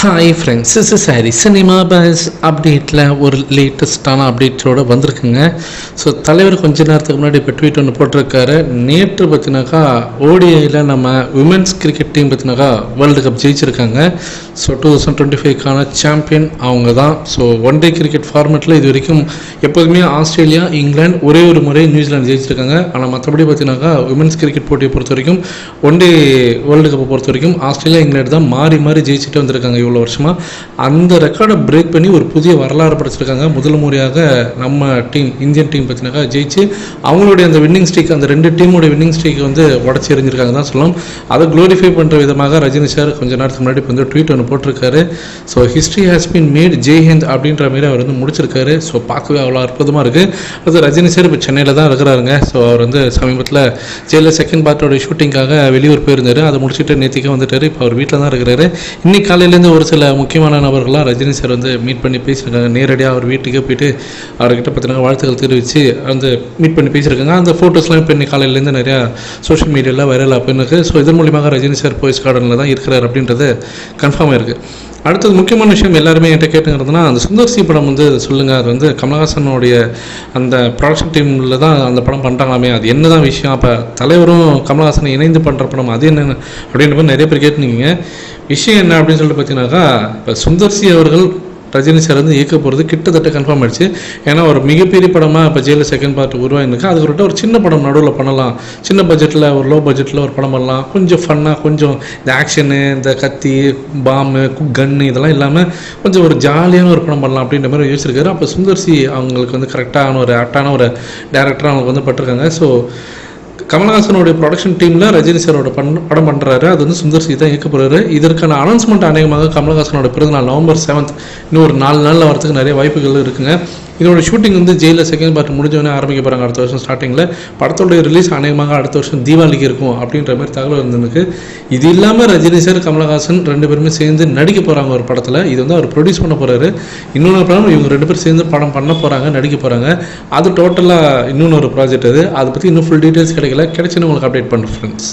Hi friends is sorry cinema buzz அப்டேட்டில் ஒரு லேட்டஸ்ட்டான அப்டேட்ஸோடு வந்திருக்குங்க. ஸோ தலைவர் கொஞ்ச நேரத்துக்கு முன்னாடி இப்போ ட்வீட் ஒன்று போட்டிருக்காரு. நேற்று பார்த்தினாக்கா ஓடிஐயில் நம்ம உமன்ஸ் கிரிக்கெட் டீம் பார்த்தினாக்கா வேர்ல்டு கப் ஜெயிச்சிருக்காங்க. ஸோ டூ தௌசண்ட் டுவெண்ட்டி ஃபைவ்க்கான சாம்பியன் அவங்க தான் ஸோ ஒன் டே கிரிக்கெட் ஃபார்மேட்டில் இது வரைக்கும் எப்போதுமே ஆஸ்திரேலியா இங்கிலாந்து ஒரே ஒரு முறை நியூசிலாந்து ஜெயிச்சிருக்காங்க. ஆனால் மற்றபடி பார்த்தீங்கன்னாக்கா உமன்ஸ் கிரிக்கெட் போட்டியை பொறுத்த வரைக்கும் ஒன் டே வேர்ல்டு கப்பை பொறுத்த வரைக்கும் ஆஸ்திரேலியா இங்கிலாந்து தான் மாறி மாறி ஜெயிச்சுட்டு வந்திருக்காங்க. இவ்வளோ வருஷமாக அந்த ரெக்கார்டை பிரேக் பண்ணி ஒரு புதிய வரலாறு படைச்சிருக்காங்க. முதல் முறையாக நம்ம டீம் இந்தியன் டீம் பார்த்தினாக்கா ஜெயிச்சு அவங்களுடைய அந்த வின்னிங் ஸ்ட்ரீக் அந்த ரெண்டு டீமுடைய வின்னிங் ஸ்ட்ரீக் வந்து உடச்சி எறிஞ்சிருக்காங்க தான் சொல்லலாம் அதை க்ளோரிஃபை பண்ணுற விதமாக ரஜினி சார் கொஞ்ச நேரத்துக்கு முன்னாடி இப்போ வந்து ட்வீட் ஒன்று போட்டிருக்காரு. So history has been made Jai Hind அப்படின்ற மாதிரி அவர் வந்து முடிச்சிருக்காரு. ஸோ பார்க்கவே அவ்வளோ அற்புதமாக இருக்குது அது ரஜினி சார் இப்போ சென்னையில் தான் இருக்கிறாருங்க. ஸோ அவர் வந்து சமீபத்தில் ஜெயிலில் செகண்ட் பார்ட்டோட ஷூட்டிங்காக வெளியூர் போயிருந்தார். அதை முடிச்சுட்டு நேத்திக்கு வந்துட்டார். இப்போ அவர் வீட்டில் தான் இருக்கிறாரு. இன்னைக்கு காலையிலேருந்து ஒரு சில முக்கியமான நபர்கள்லாம் ரஜினி சார் வந்து மீட் பண்ணி பேசியிருக்காங்க. நேரடியாக அவர் வீட்டுக்கே போயிட்டு அவர்கிட்ட பார்த்தீங்கன்னா வாழ்த்துக்கள் தெரிவித்து வந்து மீட் பண்ணி பேசியிருக்காங்க. அந்த ஃபோட்டோஸ்லாம் இப்போ இன்னைக்கு காலையிலேருந்து நிறையா சோஷியல் மீடியாவில் வைரல் அப்படின்னு ஸோ இதன் மூலியமாக ரஜினி சார் போய்ஸ் கார்டனில் தான் இருக்கிறார் அப்படின்றது கன்ஃபார்ம் ஆயிருக்கு அடுத்தது முக்கியமான விஷயம் எல்லாருமே என்கிட்ட கேட்டுங்கிறதுனா அந்த சுந்தர்சி படம் வந்து சொல்லுங்கள் அது வந்து கமலஹாசனுடைய அந்த ப்ரொடக்ஷன் டீமில் தான் அந்த படம் பண்ணுறாங்களாமே அது என்ன தான் விஷயம்? அப்போ தலைவரும் கமலஹாசனை இணைந்து பண்ணுற படம் அது என்ன அப்படின்ற மாதிரி நிறைய பேர் கேட்டுனீங்க விஷயம் என்ன அப்படின்னு சொல்லிட்டு பார்த்தீங்கன்னாக்கா இப்போ சுந்தர்சி அவர்கள் ரஜினி சார் வந்து இயக்க போகிறது கிட்டத்தட்ட கன்ஃபார்ம் ஆயிடுச்சு. ஏன்னா ஒரு மிகப்பெரிய படமாக இப்போ ஜெயிலில் செகண்ட் பார்ட் உருவாயிருக்கு அதுக்கு விட்டு ஒரு சின்ன படம் நடுவில் பண்ணலாம். சின்ன பட்ஜெட்டில் ஒரு லோ பட்ஜெட்டில் ஒரு படம் பண்ணலாம். கொஞ்சம் ஃபன்னாக கொஞ்சம் இந்த ஆக்ஷனு இந்த கத்தி பாம்பு கன்னு இதெல்லாம் இல்லாமல் கொஞ்சம் ஒரு ஜாலியான ஒரு படம் பண்ணலாம் அப்படின்ற மாதிரி யோசிச்சிருக்காரு. அப்போ சுந்தர்சி அவங்களுக்கு வந்து கரெக்டான ஒரு ஆப்டான ஒரு டேரக்டராக அவங்களுக்கு வந்து பட்டிருக்காங்க. ஸோ கமல்ஹாசனுடைய ப்ரொடக்ஷன் டீமில் ரஜினி சாரோட பண் படம் பண்ணுறாரு அது வந்து சுந்தர் சி தான் இயக்க போகிறாரு இதற்கான அனௌன்ஸ்மெண்ட் அநேகமாக கமல்ஹாசனோட பிறந்தநாள் நவம்பர் செவன்த் இன்னும் ஒரு நாலு நாளில் வரதுக்கு நிறைய வாய்ப்புகள் இருக்குங்க. இதோட ஷூட்டிங் வந்து ஜெயிலில் செகண்ட் பார்ட் முடிஞ்சவொடனே ஆரம்பிக்க போகிறாங்க அடுத்த வருஷம் ஸ்டார்டிங்கில் படத்தோடைய ரிலீஸ் அநேகமாக அடுத்த வருஷம் தீபாவளிக்கு இருக்கும் அப்படின்ற மாதிரி தகவல் இருந்திருக்கு இது இல்லாமல் ரஜினி சார் கமலஹாசன் ரெண்டு பேருமே சேர்ந்து நடிக்க போகிறாங்க ஒரு படத்தில். இது வந்து அவர் ப்ரொடியூஸ் பண்ண போகிறாரு இன்னொன்று படம் இவங்க ரெண்டு பேரும் சேர்ந்து படம் பண்ண போகிறாங்க நடிக்க போகிறாங்க அது டோட்டலாக இன்னொன்று ஒரு ப்ராஜெக்ட் அது. அதை பற்றி இன்னும் ஃபுல் டீட்டெயில்ஸ் கிடைக்கல. கிடைச்சுன்னு உங்களுக்கு அப்டேட் பண்ணுறேன் ஃப்ரெண்ட்ஸ்